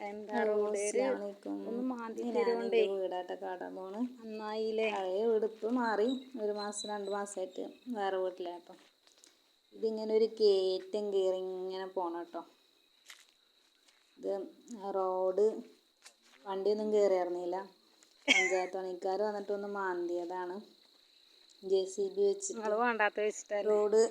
എന്താ റോഡ് ഒന്ന് മാന്തി തരുകൊണ്ടേ വീടായിട്ട് കാടാൻ പോണ്. നന്നായില്ലേ? പഴയ വീടിപ്പ് മാറി ഒരു മാസം രണ്ട് മാസമായിട്ട് വേറെ വീട്ടിലാണ് അപ്പം ഇതിങ്ങനെ ഒരു കയറ്റം കയറി ഇങ്ങനെ പോണം കേട്ടോ ഇത് റോഡ് വണ്ടിയൊന്നും കയറി ഇറങ്ങിയില്ല പഞ്ചായത്ത് പണിക്കാർ വന്നിട്ട് ഒന്ന് മാന്തിയതാണ്. ജെ സി ബി വെച്ചിട്ട് റോഡ്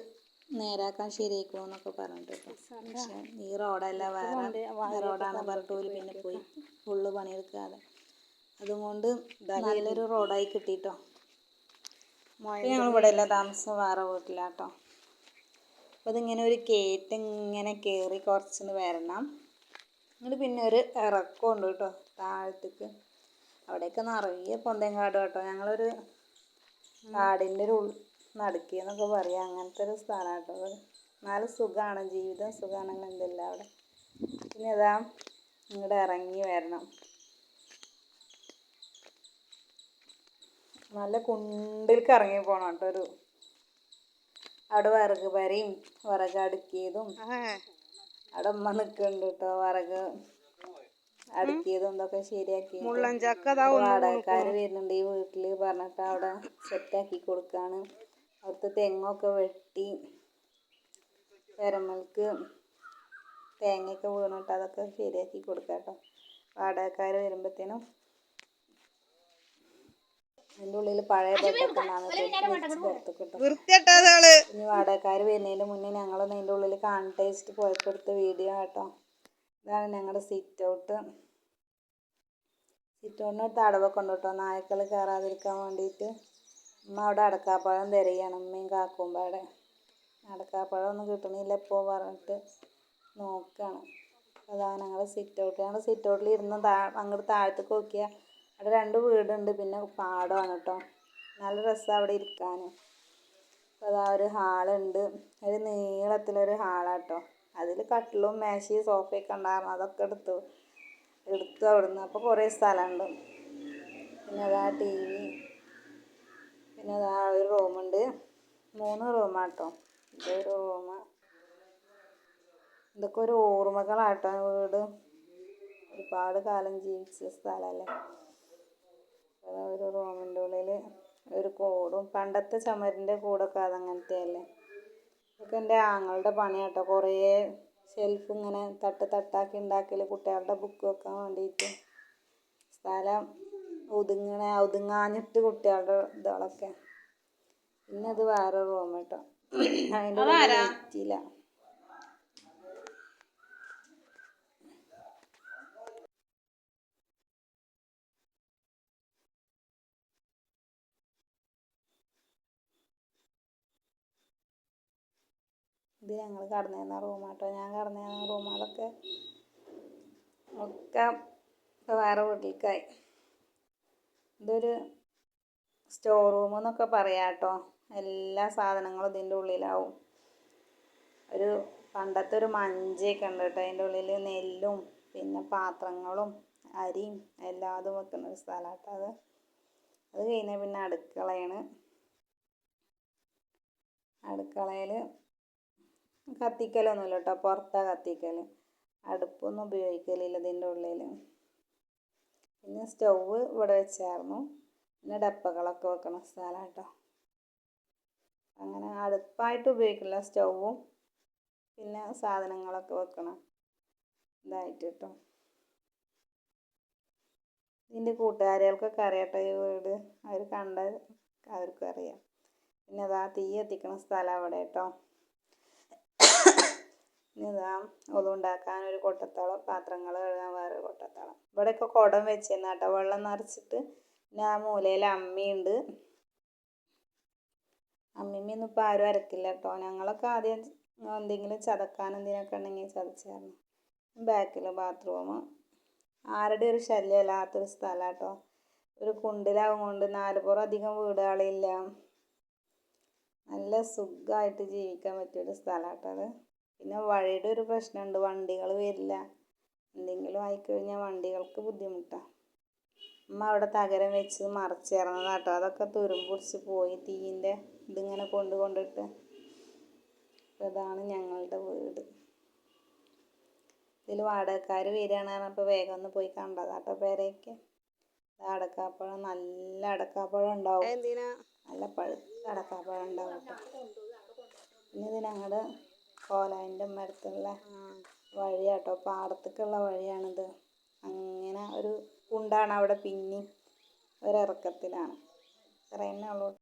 നേരാക്കാൻ ശരിയാക്കണമെന്നൊക്കെ പറഞ്ഞിട്ട് കേട്ടോ പക്ഷെ ഈ റോഡല്ല വേറെ റോഡാണ് പറഞ്ഞിട്ട് ഒരു പിന്നെ പോയി ഫുള്ള് പണിയെടുക്കാതെ. അതുകൊണ്ട് നല്ലൊരു റോഡായി കിട്ടിട്ടോ. ഞങ്ങൾ ഇവിടെ അല്ല താമസം വേറെ വീട്ടിലാട്ടോ. അപ്പോൾ ഇതിങ്ങനെ ഒരു കയറ്റം ഇങ്ങനെ കയറി കുറച്ചൊന്ന് വരണം. എന്നിട്ട് പിന്നെ ഒരു ഇറക്കം ഉണ്ട് കേട്ടോ താഴത്തേക്ക്. അവിടെയൊക്കെ നിറയെ പൊന്തേങ്കാട് കേട്ടോ ഞങ്ങളൊരു കാടിന്റെ ഒരു ഉൾ നടുക്കിയെന്നൊക്കെ പറയാം. അങ്ങനത്തെ ഒരു സ്ഥലമാണ് കേട്ടോ നല്ല സുഖമാണ് ജീവിതം സുഖമാണ് എന്തില്ല അവിടെ? പിന്നെ ഇതാ ഇങ്ങോട്ട് ഇറങ്ങി വരണം. നല്ല കുണ്ടിലേക്ക് ഇറങ്ങി പോകണം കേട്ടോ ഒരു. അവിടെ വിറക് പരയും വിറക് അടുക്കിയതും. അവിടെ ഉമ്മ നിൽക്കുന്നുണ്ട് കേട്ടോ വിറക് അടുക്കിയതും ഇതൊക്കെ ശരിയാക്കി. വാടകക്കാർ വരുന്നുണ്ട് ഈ വീട്ടിൽ പറഞ്ഞിട്ട് അവിടെ സെറ്റാക്കി കൊടുക്കാണ് അവിടുത്തെ തെങ്ങൊക്കെ വെട്ടി പെരമൽക്ക് തേങ്ങയൊക്കെ വീണിട്ട് അതൊക്കെ ശരിയാക്കി കൊടുക്കാം കേട്ടോ. വാടകക്കാർ വരുമ്പോഴത്തേനും അതിന്റെ ഉള്ളിൽ പഴയ ബെഡൊക്കെ ഉണ്ടാകുന്നത് ഇനി വാടകക്കാർ വരുന്നതിന് മുന്നേ ഞങ്ങളൊന്ന് അതിന്റെ ഉള്ളിൽ കാണട്ടെ വെച്ചിട്ട് പോയപ്പോൾ എടുത്ത വീഡിയോ കേട്ടോ. ഇതാണ് ഞങ്ങളുടെ സിറ്റ് ഔട്ട് സിറ്റ് ഔട്ടിനടുത്ത് അടവൊക്കെ ഉണ്ട് കേട്ടോ. നായ്ക്കൾ കയറാതിരിക്കാൻ വേണ്ടിയിട്ട് ഉമ്മ അവിടെ അടക്കാപ്പഴം തിരയാണ് ഉമ്മയും കാക്കും പാടെ. അടക്കാപ്പഴം ഒന്നും കിട്ടണില്ല ഇപ്പോൾ പറഞ്ഞിട്ട് നോക്കുകയാണ് അതാണ് ഞങ്ങൾ സിറ്റ് ഔട്ട് ഞങ്ങൾ സിറ്റ് ഔട്ടിൽ ഇരുന്ന് താ അങ്ങോട്ട് താഴത്തേക്ക് നോക്കിയാൽ അവിടെ രണ്ട് വീടുണ്ട് പിന്നെ പാടമാണ് കേട്ടോ നല്ല രസമാണ് അവിടെ ഇരിക്കാൻ അപ്പോൾ അതാ ഒരു ഹാളുണ്ട് ഒരു നീളത്തിലൊരു ഹാളാട്ടോ അതിൽ കട്ടിലും മേശയും സോഫയൊക്കെ ഉണ്ടായിരുന്നു അതൊക്കെ എടുത്തു എടുത്തു അവിടുന്ന്. അപ്പോൾ കുറേ സ്ഥലമുണ്ട് പിന്നെ അതാ ടി വി പിന്നെ അതാ ഒരു റൂമുണ്ട് റൂമാട്ടോ ഇതൊരു ഓർമ്മ. ഇതൊക്കെ ഒരു ഓർമ്മകളാട്ടോ വീട്. ഒരുപാട് കാലം ജീവിച്ച സ്ഥലമല്ലേ? ഒരു റൂമിന്റെ ഉള്ളിൽ ഒരു കൂടും. പണ്ടത്തെ ചുമരിന്റെ കൂടൊക്കെ അതങ്ങനത്തെ അല്ലേ ഇതൊക്കെ എന്റെ ആങ്ങളുടെ പണിയാട്ടോ. കുറേ ഷെൽഫ് ഇങ്ങനെ തട്ട് തട്ടാക്കി ഉണ്ടാക്കൽ കുട്ടികളുടെ ബുക്ക് വെക്കാൻ വേണ്ടിയിട്ട് സ്ഥലം ഒതുങ്ങണ ഒതുങ്ങാഞ്ഞിട്ട് കുട്ടികളുടെ ഇതുകളൊക്കെ പിന്നെ അത് വേറെ റൂം കേട്ടോ. അതിന്റെ പറ്റിയില്ല ഇത് ഞങ്ങൾ കടന്നിരുന്ന റൂമാട്ടോ. ഞാൻ കടന്നിരുന്ന റൂം അതൊക്കെ ഒക്കെ ഇപ്പോൾ വേറെ വീട്ടിലേക്കായി ഇതൊരു സ്റ്റോർ റൂം എന്നൊക്കെ പറയാം കേട്ടോ എല്ലാ സാധനങ്ങളും ഇതിന്റെ ഉള്ളിലാവും. ഒരു പണ്ടത്തെ ഒരു മഞ്ചയൊക്കെ ഉണ്ട് കേട്ടോ. അതിന്റെ ഉള്ളിൽ നെല്ലും പിന്നെ പാത്രങ്ങളും അരിയും എല്ലാതും വെക്കുന്ന ഒരു സ്ഥലമാട്ടോ അത്. അത് കഴിഞ്ഞാൽ പിന്നെ അടുക്കളയാണ്. അടുക്കളയിൽ കത്തിക്കലൊന്നുമില്ല കേട്ടോ. പുറത്താണ് കത്തിക്കൽ അടുപ്പൊന്നും ഉപയോഗിക്കലില്ല ഇതിന്റെ ഉള്ളിൽ പിന്നെ സ്റ്റൗവ് ഇവിടെ വെച്ചായിരുന്നു. പിന്നെ ഡപ്പകളൊക്കെ വെക്കണ സ്ഥലം കേട്ടോ അങ്ങനെ അടുപ്പായിട്ട് ഉപയോഗിക്കില്ല സ്റ്റൗവും പിന്നെ സാധനങ്ങളൊക്കെ വെക്കണം. ഇതായിട്ട് കേട്ടോ ഇതിന്റെ കൂട്ടുകാരികൾക്കൊക്കെ അറിയട്ടെ ഈ വീട്. അവർ കണ്ട അവർക്കും അറിയാം. പിന്നെ അതാ തീ എത്തിക്കണ സ്ഥലം അവിടെ കേട്ടോ ഇതാ ഒതുണ്ടാക്കാൻ ഒരു കൊട്ടത്തോളം പാത്രങ്ങൾ കഴുകാൻ വേറൊരു കൊട്ടത്തോളം. ഇവിടെയൊക്കെ കുടം വെച്ചിരുന്നാട്ടോ വെള്ളം നിറച്ചിട്ട് പിന്നെ ആ മൂലയിൽ അമ്മിയുണ്ട്. അമ്മിമ്മയൊന്നും ഇപ്പോൾ ആരും അരക്കില്ല കേട്ടോ ഞങ്ങളൊക്കെ ആദ്യം എന്തെങ്കിലും ചതക്കാൻ എന്തിനൊക്കെ ഉണ്ടെങ്കിൽ ചതച്ചായിരുന്നു. ബാക്കിൽ ബാത്റൂം ആരുടെ ഒരു ശല്യമില്ലാത്തൊരു സ്ഥലം കേട്ടോ ഒരു കുണ്ടിലാവും കൊണ്ട് നാലുപുറം അധികം വീടുകളില്ല. നല്ല സുഖമായിട്ട് ജീവിക്കാൻ പറ്റിയൊരു സ്ഥലം കേട്ടോ അത്. പിന്നെ വഴിയുടെ ഒരു പ്രശ്നമുണ്ട്. വണ്ടികൾ വരില്ല. എന്തെങ്കിലും ആയിക്കഴിഞ്ഞാൽ വണ്ടികൾക്ക് ബുദ്ധിമുട്ടാണ് അമ്മ അവിടെ തകരം വെച്ച് മറിച്ചിറങ്ങുന്നത് കേട്ടോ. അതൊക്കെ തുരുമ്പ് പോയി തീയിന്റെ ഇതിങ്ങനെ കൊണ്ട് കൊണ്ടിട്ട്. ഇതാണ് ഞങ്ങളുടെ വീട്. ഇതിൽ വാടകക്കാർ വരികയാണ് പറഞ്ഞപ്പോൾ വേഗം ഒന്ന് പോയി കണ്ടതാട്ടോ പേരേക്ക് അടക്കാപ്പഴം നല്ല അടക്കാപ്പഴം ഉണ്ടാവും. നല്ല പഴുത്ത അടക്കാപ്പഴം ഉണ്ടാവും പിന്നെ ഇത് ഞങ്ങളുടെ കോലായിന്റെ മരത്തുള്ള വഴിയാട്ടോ പാടത്തേക്കുള്ള വഴിയാണിത്. അങ്ങനെ ഒരു കുണ്ടാണ് അവിടെ പിന്നെയും ഒരിറക്കത്തിലാണ്. തന്നെ ഉള്ളൂ.